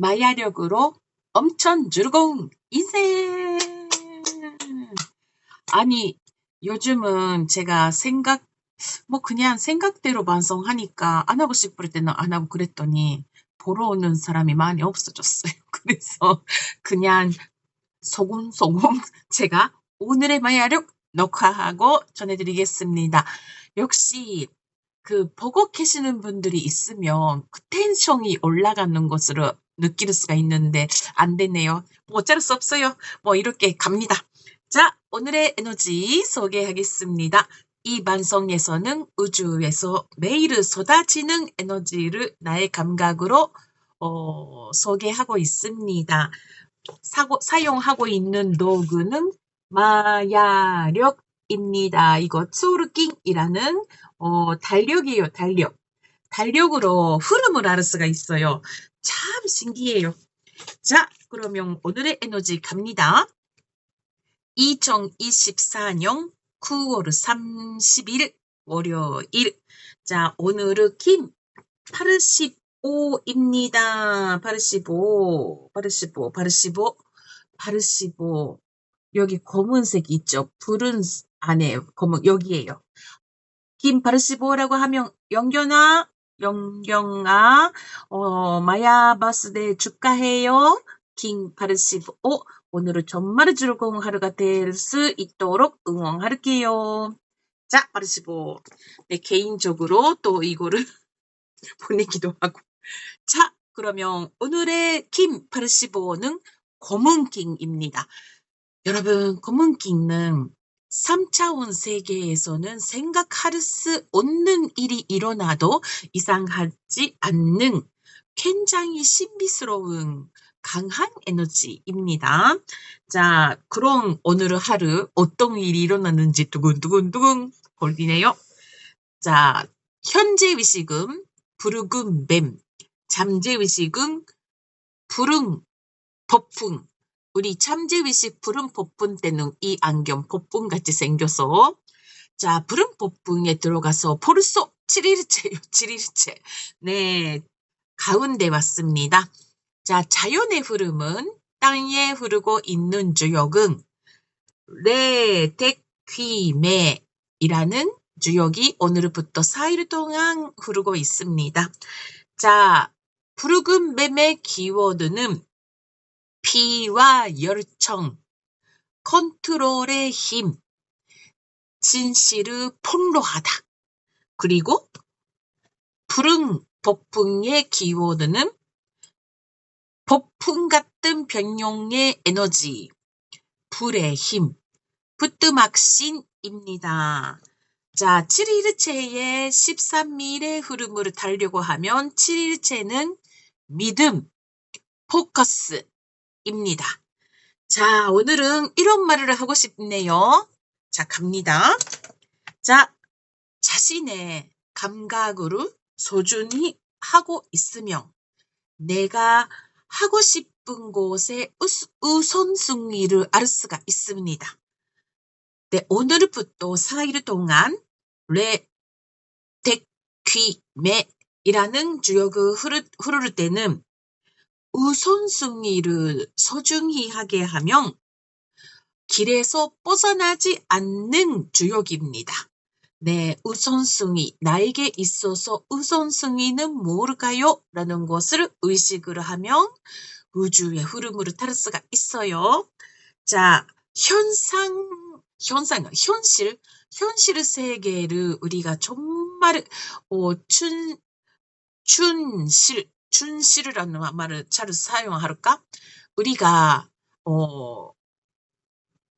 마야력으로 엄청 즐거운 인생! 아니, 요즘은 제가 생각, 뭐 그냥 생각대로 반성하니까 안 하고 싶을 때는 안 하고 그랬더니 보러 오는 사람이 많이 없어졌어요. 그래서 그냥 소곤소곤 제가 오늘의 마야력 녹화하고 전해드리겠습니다. 역시 그 계시는 분들이 있으면 그 텐션이 올라가는 것으로 느낄 수가 있는데 안 되네요. 뭐 어쩔 수 없어요. 뭐 이렇게 갑니다. 자, 오늘의 에너지 소개하겠습니다. 이 방송에서는 우주에서 매일 쏟아지는 에너지를 나의 감각으로 어, 소개하고 있습니다. 사고, 사용하고 있는 도구는 마야력입니다. 이거 소르킹이라는 어, 달력이에요. 달력. 달력으로 흐름을 알 수가 있어요. 참 신기해요. 자, 그러면 오늘의 에너지 갑니다. 2024년 9월 30일 월요일. 자, 오늘은 김 85입니다. 85, 85, 85, 85. 여기 검은색 있죠? 푸른 안에 검은 여기에요. 김 85라고 하면 영견아, 영경아, 어, 마야 바스데 축하해요. 김 85. 오늘은 정말 즐거운 하루가 될 수 있도록 응원할게요. 자, 85. 네, 개인적으로 또 이거를 보내기도 하고. 자, 그러면 오늘의 킴 85는 검은킹입니다. 여러분, 검은킹은 3차원 세계에서는 생각할 수 없는 일이 일어나도 이상하지 않는 굉장히 신비스러운 강한 에너지입니다. 자, 그럼 오늘 하루 어떤 일이 일어났는지 두근두근두근 걸리네요. 자, 현재 위식은 부르금 뱀, 잠재 위식은 부릉, 폭풍. 우리 위식 부릉 폭풍 때는 이 안경 폭풍 같이 생겨서 자, 부릉 폭풍에 들어가서 벌써 7일째요, 7일째. 네, 가운데 왔습니다. 자, 자연의 흐름은 땅에 흐르고 있는 주역은 레데퀴메이라는 주역이 오늘부터 4일 동안 흐르고 있습니다. 자, 붉은 뱀의 키워드는 피와 열정, 컨트롤의 힘, 진실을 폭로하다. 그리고 푸른 폭풍의 키워드는 폭풍 같은 변용의 에너지, 불의 힘, 부뚜막신입니다. 자, 7일체의 13일의 흐름을 달려고 하면 7일체는 믿음, 포커스 입니다. 자, 오늘은 이런 말을 하고 싶네요. 자, 갑니다. 자, 자신의 감각으로 소중히 하고 있으며 내가 하고 싶은 곳에 우선순위를 알 수가 있습니다. 네, 오늘부터 4일 동안 레데퀴메이라는 주역을 흐르, 흐를 때는 우선순위를 소중히 하게 하면 길에서 벗어나지 않는 주역입니다. 네, 우선순위. 나에게 있어서 우선순위는 뭘까요? 라는 것을 의식을 하면 우주의 흐름으로 탈 수가 있어요. 자, 현상, 현상, 현실, 현실 세계를 우리가 정말, 어, 춘, 춘실, 춘실이라는 말을 잘 사용할까? 우리가, 어,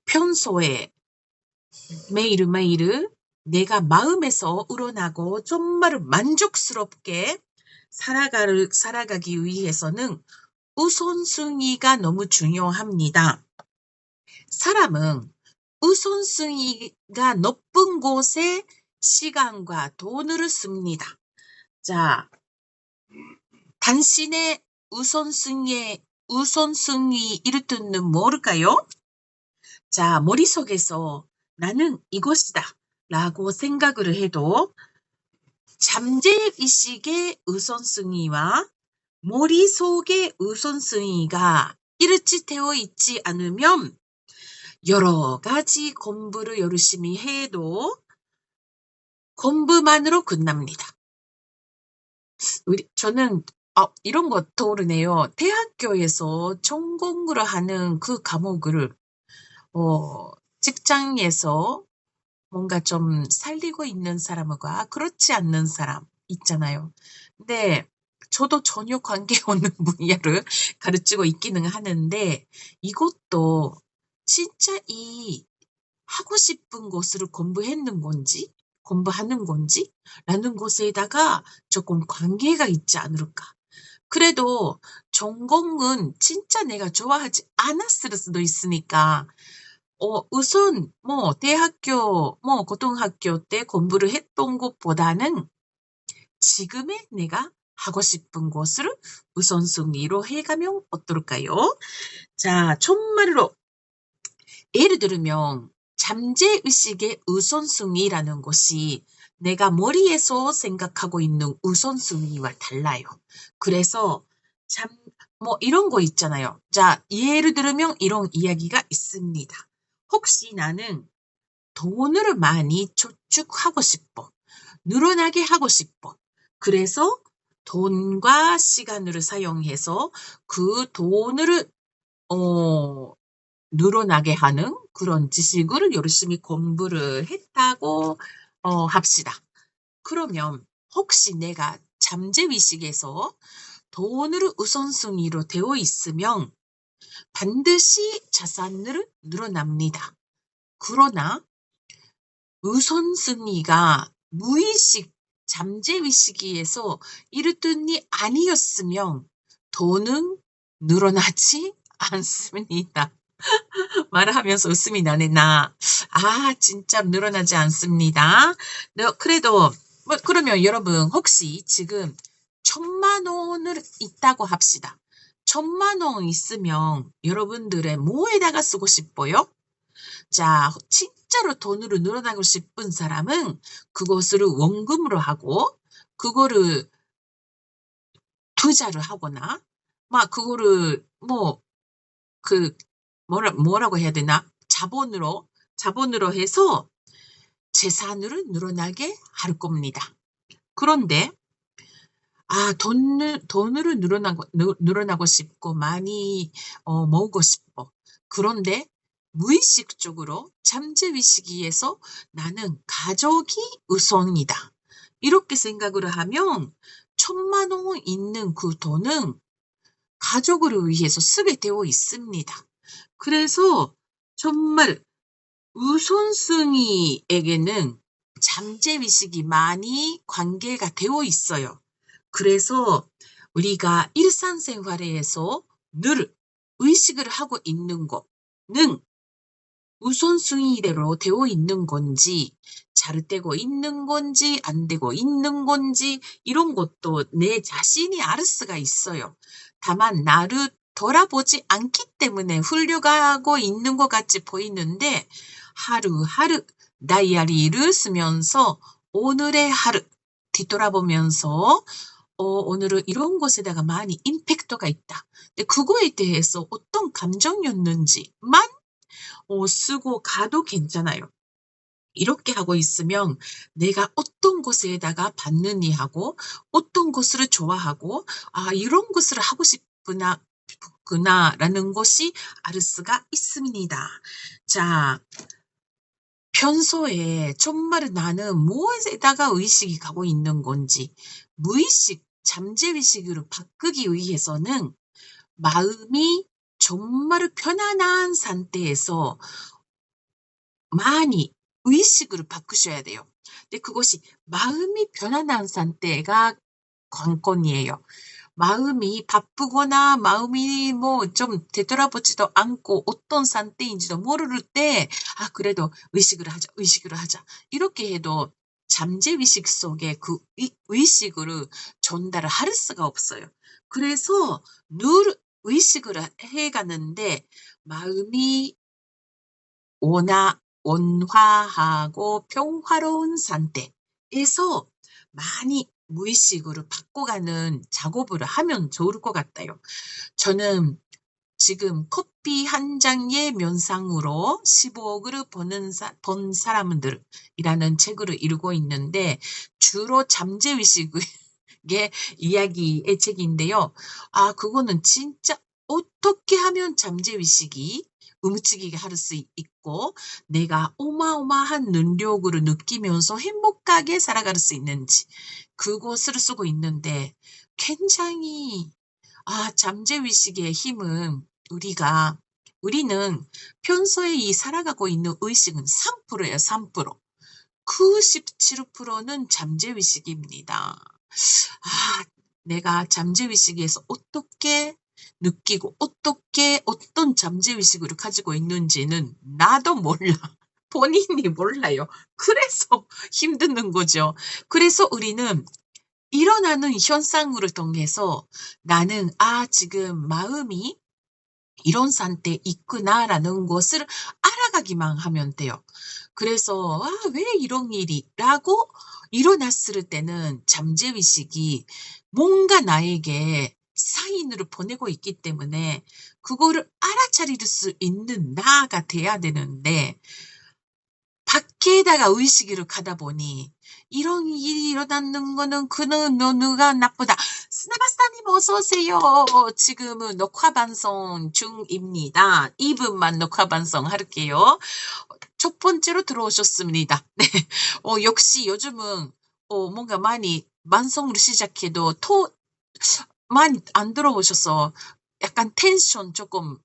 평소에 매일매일 내가 마음에서 우러나고 정말 만족스럽게 살아가를, 살아가기 위해서는 우선순위가 너무 중요합니다. 사람은 우선순위가 높은 곳에 시간과 돈을 씁니다. 자, 당신의 우선순위의 우선순위 이르트는 뭘까요? 자, 머릿속에서 나는 이것이다. 라고 생각을 해도 잠재의식의 우선순위와 머릿속에 우선순위가 일치되어 있지 않으면 여러 가지 공부를 열심히 해도 공부만으로 끝납니다. 우리, 저는 어, 이런 거 떠오르네요. 대학교에서 전공으로 하는 그 과목을 어, 직장에서 뭔가 좀 살리고 있는 사람과 그렇지 않는 사람 있잖아요. 근데 저도 전혀 관계 없는 분야를 가르치고 있기는 하는데 이것도 진짜 이 하고 싶은 것을 공부했는 건지 공부하는 건지 라는 것에다가 조금 관계가 있지 않을까. 그래도 전공은 진짜 내가 좋아하지 않았을 수도 있으니까 어, 우선 뭐 대학교 뭐 고등학교 때 공부를 했던 것보다는 지금의 내가 하고 싶은 것을 우선순위로 해가면 어떨까요? 자, 첫말로 예를 들면 잠재의식의 우선순위라는 것이 내가 머리에서 생각하고 있는 우선순위와 달라요. 그래서 참, 뭐 이런 거 있잖아요. 자, 예를 들면 이런 이야기가 있습니다. 혹시 나는 돈을 많이 저축하고 싶어. 늘어나게 하고 싶어. 그래서 돈과 시간을 사용해서 그 돈을 어, 늘어나게 하는 그런 지식을 열심히 공부를 했다고 어, 합시다. 그러면 혹시 내가 잠재의식에서 돈을 우선순위로 되어 있으면 반드시 자산을 늘어납니다. 그러나 우선순위가 무의식 잠재의식에서 이르더니 아니었으면 돈은 늘어나지 않습니다. 말을 하면서 웃음이 나네, 나. 아, 진짜 늘어나지 않습니다. 네, 그래도, 뭐, 그러면 여러분, 혹시 지금 천만 원을 있다고 합시다. 천만 원 있으면 여러분들의 뭐에다가 쓰고 싶어요? 자, 진짜로 돈으로 늘어나고 싶은 사람은 그것을 원금으로 하고, 그거를 투자를 하거나, 막 그거를 뭐, 그 뭐라, 뭐라고 해야 되나? 자본으로, 자본으로 해서 재산으로 늘어나게 할 겁니다. 그런데, 아, 돈을, 돈으로 늘어나고, 늘어나고 싶고, 많이, 어, 모으고 싶어. 그런데, 무의식적으로 잠재의식에서 나는 가족이 우선이다. 이렇게 생각을 하면 천만 원 있는 그 돈은 가족을 위해서 쓰게 되어 있습니다. 그래서 정말 우선순위에게는 잠재의식이 많이 관계가 되어 있어요. 그래서 우리가 일상생활에서 늘 의식을 하고 있는 것은 우선순위대로 되어 있는 건지, 잘 되고 있는 건지, 안 되고 있는 건지, 이런 것도 내 자신이 알 수가 있어요. 다만, 나를 돌아보지 않기 때문에 훌륭하고 있는 것 같이 보이는데 하루하루 다이어리를 쓰면서 오늘의 하루 뒤돌아보면서 어, 오늘은 이런 것에다가 많이 임팩트가 있다. 근데 그거에 대해서 어떤 감정이었는지만 어, 쓰고 가도 괜찮아요. 이렇게 하고 있으면 내가 어떤 것에다가 받느니 하고 어떤 것을 좋아하고 아 이런 것을 하고 싶구나 구나라는 것이 알 수가 있습니다. 자, 평소에 정말 나는 무엇에다가 의식이 가고 있는 건지 무의식, 잠재의식으로 바꾸기 위해서는 마음이 정말 편안한 상태에서 많이 의식으로 바꾸셔야 돼요. 근데 그것이 마음이 편안한 상태가 관건이에요. 마음이 바쁘거나 마음이 뭐 좀 되돌아보지도 않고 어떤 상태인지도 모를 때, 아, 그래도 의식을 하자, 의식을 하자. 이렇게 해도 잠재의식 속에 그 의식으로 전달을 할 수가 없어요. 그래서 늘 의식을 해가는데 마음이 원화, 원화하고 평화로운 상태에서 많이 무의식으로 바꿔가는 작업을 하면 좋을 것 같아요. 저는 지금 커피 한 장의 면상으로 15억을 버는 사, 번 사람들이라는 책을 읽고 있는데 주로 잠재의식의 이야기의 책인데요. 아, 그거는 진짜 어떻게 하면 잠재의식이 움직이게 할 수 있고 내가 어마어마한 능력으로 느끼면서 행복하게 살아갈 수 있는지 그것을 쓰고 있는데 굉장히 아 잠재의식의 힘은 우리가 우리는 평소에 이 살아가고 있는 의식은 3%예요. 3%. 97%는 잠재의식입니다. 아, 내가 잠재의식에서 어떻게 느끼고 어떻게 어떤 잠재의식을 가지고 있는지는 나도 몰라. 본인이 몰라요. 그래서 힘드는 거죠. 그래서 우리는 일어나는 현상으로 통해서 나는 아 지금 마음이 이런 상태 있구나라는 것을 알아가기만 하면 돼요. 그래서 아, 왜 이런 일이라고 일어났을 때는 잠재의식이 뭔가 나에게 사인으로 보내고 있기 때문에 그거를 알아차릴 수 있는 나가 돼야 되는데 밖에다가 의식으로 가다 보니 이런 일이 일어나는 거는 그는 누가 나쁘다. 스나바스타님 어서 오세요. 지금은 녹화 방송 중입니다. 2분만 녹화 방송 할게요. 첫 번째로 들어오셨습니다. 네. 어, 역시 요즘은 어, 뭔가 많이 만성으로 시작해도 토 많이 안 들어오셔서 약간 텐션 조금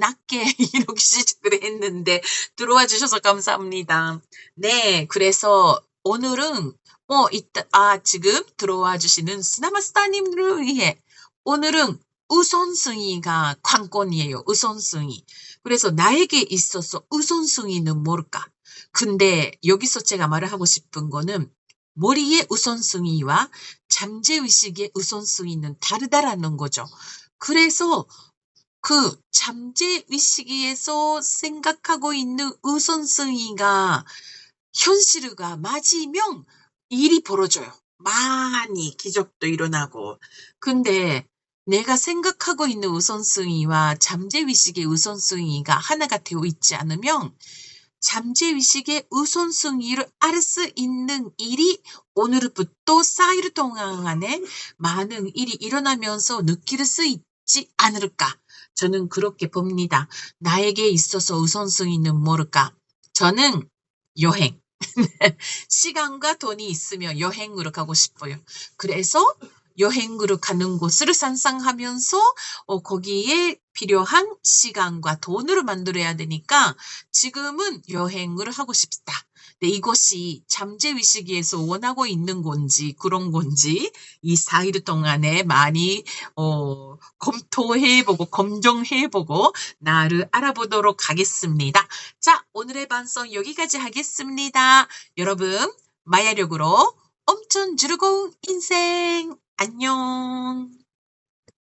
낮게 이렇게 시작을 했는데 들어와 주셔서 감사합니다. 네, 그래서 오늘은 어 이따 아 지금 들어와 주시는 스나마스타님을 위해 오늘은 우선순위가 관건이에요. 우선순위. 그래서 나에게 있어서 우선순위는 뭘까? 근데 여기서 제가 말을 하고 싶은 거는 머리의 우선순위와 잠재의식의 우선순위는 다르다라는 거죠. 그래서 그 잠재 의식에서 생각하고 있는 우선순위가 현실과 맞으면 일이 벌어져요. 많이 기적도 일어나고. 근데 내가 생각하고 있는 우선순위와 잠재의식의 우선순위가 하나가 되어 있지 않으면 잠재의식의 우선순위를 알 수 있는 일이 오늘부터 쌓일 동안에 많은 일이 일어나면서 느낄 수 있 지 않을까. 저는 그렇게 봅니다. 나에게 있어서 우선순위는 뭘까? 저는 여행. 시간과 돈이 있으면 여행으로 가고 싶어요. 그래서 여행으로 가는 곳을 상상하면서 어, 거기에 필요한 시간과 돈을 만들어야 되니까 지금은 여행을 하고 싶다. 네, 이것이 잠재의식에서 원하고 있는 건지 그런 건지 이 4일 동안에 많이 어, 검토해보고 검정해보고 나를 알아보도록 하겠습니다. 자 오늘의 방송 여기까지 하겠습니다. 여러분 마야력으로 엄청 즐거운 인생 안녕